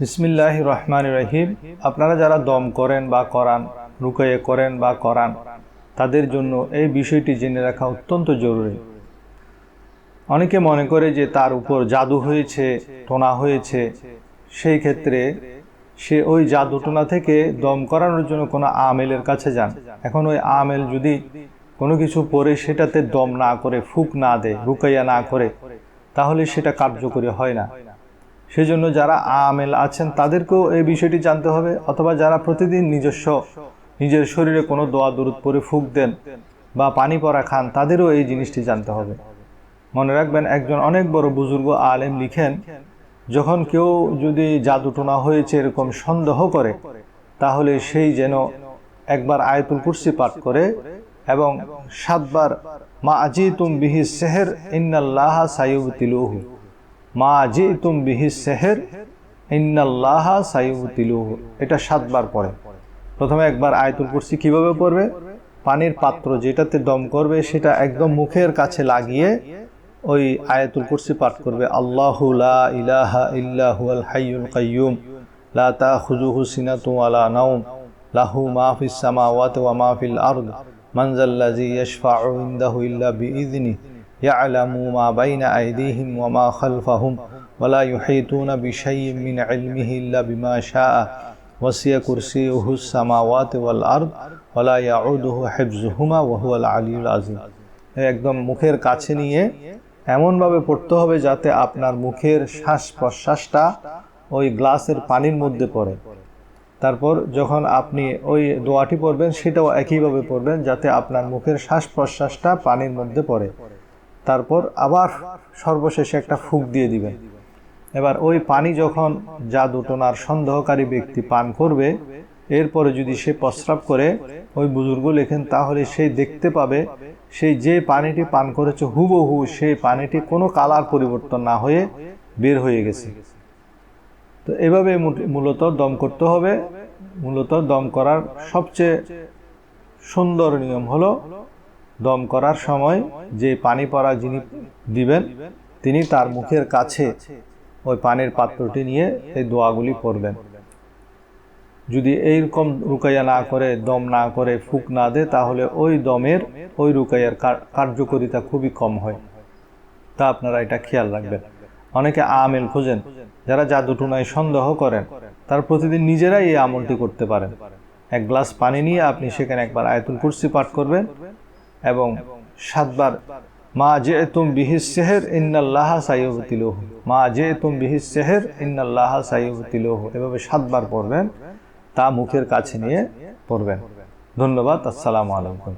বিসমিল্লাহ রহমান রহিম। আপনারা যারা দম করেন বা করান রুকাইয়ে করেন বা করান, তাদের জন্য এই বিষয়টি জেনে রাখা অত্যন্ত জরুরি। অনেকে মনে করে যে তার উপর জাদু হয়েছে, টোনা হয়েছে, সেই ক্ষেত্রে সে ওই জাদু টোনা থেকে দম করানোর জন্য কোনো আমেলের কাছে যান। এখন ওই আমেল যদি কোনো কিছু পরে সেটাতে দম না করে, ফুক না দেয়, রুকাইয়া না করে, তাহলে সেটা কার্যকরী হয় না। সেজন্য যারা আমেল আছেন, তাদেরকেও এই বিষয়টি জানতে হবে। অথবা যারা প্রতিদিন নিজস্ব নিজের শরীরে কোনো দোয়া দূরত পরে ফুক দেন বা পানি পরা খান, তাদেরও এই জিনিসটি জানতে হবে। মনে রাখবেন, একজন অনেক বড় বুজুর্গ আলেম লিখেন, যখন কেউ যদি জাদুটোনা হয়েছে, এরকম সন্দেহ করে, তাহলে সেই যেন একবার আয়তুল কুরসি পাঠ করে এবং সাতবার, মা আজি তুম বিহি সেহের ইন্নাল্লাহ সাইবতিলুহু মা জি তুম বিহি সেহের, ইন্নাল্লাহ সাইবতিলুহু এটা সাতবার পড়ে। প্রথমে একবার আয়তুল কুরসি কীভাবে পড়বে? পানির পাত্র যেটাতে দম করবে, সেটা একদম মুখের কাছে লাগিয়ে ওই আয়াতুল কুরসি পাঠ করবে। আল্লাহু লা ইলাহা ইল্লাহু আল হাইয়ুল কাইয়ুম, লা তাখুযুহু সিনাতুন ওয়ালা নাওম, লাহু মা ফিস সামাওয়াতি ওয়া মা ফিল আরদ, মান যাল্লাযী ইয়াশফা'ু ইনদাহু ইল্লা বিইذনি মা খালফাহুম ওয়া লা ইউহীতুনা বিশাইইন মিন ইলমিহি ইল্লা বিমা শাআ ওয়াসিয়া কুরসিয়ুহু সামাওয়াতি ওয়াল আরদ ওয়া লা ইয়াউদুহু হিফযুহুমা ওয়া হুয়াল আলিয়্যুল আযীম একদম মুখের কাছে নিয়ে এমনভাবে পড়তে হবে যাতে আপনার মুখের শ্বাস প্রশ্বাসটা ওই গ্লাসের পানির মধ্যে পড়ে। তারপর যখন আপনি ওই দোয়াটি পড়বেন, সেটাও একইভাবে পড়বেন যাতে আপনার মুখের শ্বাস প্রশ্বাসটা পানির মধ্যে পড়ে। তারপর আবার সর্বশেষে একটা ফুক দিয়ে দিবেন এবার ওই পানি যখন জাদুটোনার সন্দেহকারী ব্যক্তি পান করবে, এরপরে যদি সে প্রস্রাব করে, ওই বুজুর্গ লেখেন, তাহলে সে দেখতে পাবে সেই যে পানিটি পান করেছে, হুবহু সেই পানিটি কোনো কালার পরিবর্তন না হয়ে বের হয়ে গেছে। তো এভাবে মূলত দম করতে হবে। মূলত দম করার সবচেয়ে সুন্দর নিয়ম হলো দম করার সময় যে পানি পড়া যিনি দিবেন, তিনি তার মুখের কাছে ওই পানির পাত্রটি নিয়ে এই দোয়াগুলি পড়বেন। যদি এইরকম রুকাইয়া না করে, দম না করে, ফুক না দেয়, তাহলে ওই দমের, ওই রুকাইয়ার কার্যকরিতা খুবই কম হয়। তা আপনারা এটা খেয়াল রাখবেন। অনেকে আমেল খোঁজেন, যারা জাদুটুনায় সন্দেহ করেন, তার প্রতিদিন নিজেরাই এই আমলটি করতে পারেন। এক গ্লাস পানি নিয়ে আপনি সেখানে একবার আয়তুল কুর্সি পাঠ করবেন এবং সাতবার, মা যে তুম বিহিস সেহের ইন্নাল্লাহ সাইয়বতিলোহ। মা যে তুম বিহিস সেহের ইন্নাল্লাহ সাইয়বতিলোহ। এভাবে সাতবার পড়বেন, তা মুখের কাছে নিয়ে পড়বেন। ধন্যবাদ, আসসালামু আলাইকুম।